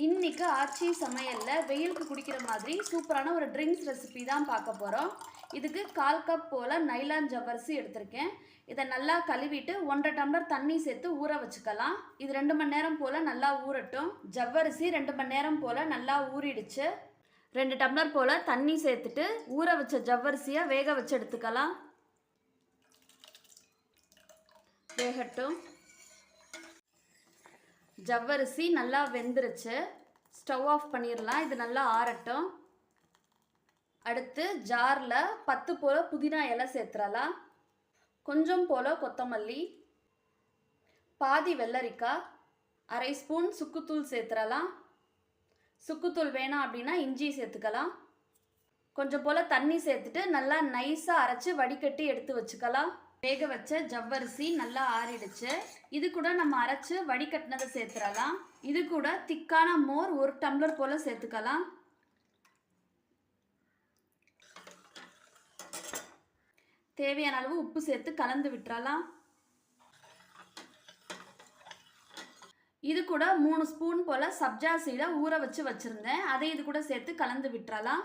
இன்னைக்கு ஆச்சி சமையலில் வெயிலுக்கு குடிக்கிற மாதிரி சூப்பரான ஒரு ட்ரிங்க்ஸ் ரெசிபி தான் பார்க்க போகிறோம் இதுக்கு கால் கப் போல் நைலான் ஜவ்வரிசி எடுத்திருக்கேன். இதை நல்லா கழுவிட்டு ஒன்றரை டம்ளர் தண்ணி சேர்த்து ஊற வச்சுக்கலாம். இது ரெண்டு மணி நேரம் போல் நல்லா ஊறட்டும். ஜவ்வரிசி ரெண்டு மணி நேரம் போல் நல்லா ஊறிடுச்சு. ரெண்டு டம்ளர் போல் தண்ணி சேர்த்துட்டு ஊற வச்ச ஜவ்வரிசியை வேக வச்சு எடுத்துக்கலாம். வேகட்டும். ஜவ்வரிசி நல்லா வெந்துருச்சு. ஸ்டவ் ஆஃப் பண்ணிடலாம் இது நல்லா ஆறட்டும். அடுத்து ஜாரில் பத்து போல் புதினா இலை சேர்த்துறலாம். கொஞ்சம் போல் கொத்தமல்லி. பாதி வெள்ளரிக்காய். அரை ஸ்பூன் சுக்குத்தூள் சேர்த்துறலாம். சுக்குத்தூள் வேணாம் அப்படின்னா இஞ்சி சேர்த்துக்கலாம். கொஞ்சம் போல் தண்ணி சேர்த்துட்டு நல்லா நைஸாக அரைச்சி வடிகட்டி எடுத்து வச்சுக்கலாம். வேக வச்ச ஜவ்வரிசி நல்லா ஆறிடுச்சு. இது கூட நம்ம அரைச்சி வடிகட்டினதை சேர்த்துடலாம். இது கூட திக்கான மோர் ஒரு டம்ளர் போல் சேர்த்துக்கலாம். தேவையான அளவு உப்பு சேர்த்து கலந்து விட்டுறலாம். இது கூட மூணு ஸ்பூன் போல் சப்ஜா சீடை ஊற வச்சு வச்சுருந்தேன். அதை இது கூட சேர்த்து கலந்து விட்டுறலாம்.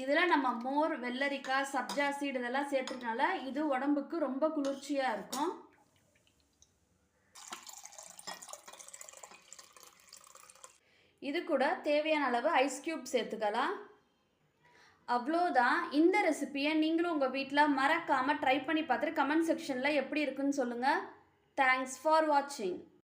இதில் நம்ம மோர் வெள்ளரிக்காய் சப்ஜா சீடு இதெல்லாம் சேர்த்துட்டனால இது உடம்புக்கு ரொம்ப குளிர்ச்சியாக இருக்கும். இது கூட தேவையான அளவு ஐஸ் க்யூப் சேர்த்துக்கலாம். அவ்வளோதான். இந்த ரெசிப்பியை நீங்களும் உங்கள் வீட்டில் மறக்காமல் ட்ரை பண்ணி பார்த்துட்டு கமெண்ட் செக்ஷனில் எப்படி இருக்குன்னு சொல்லுங்கள் தேங்க்ஸ் ஃபார் வாட்சிங்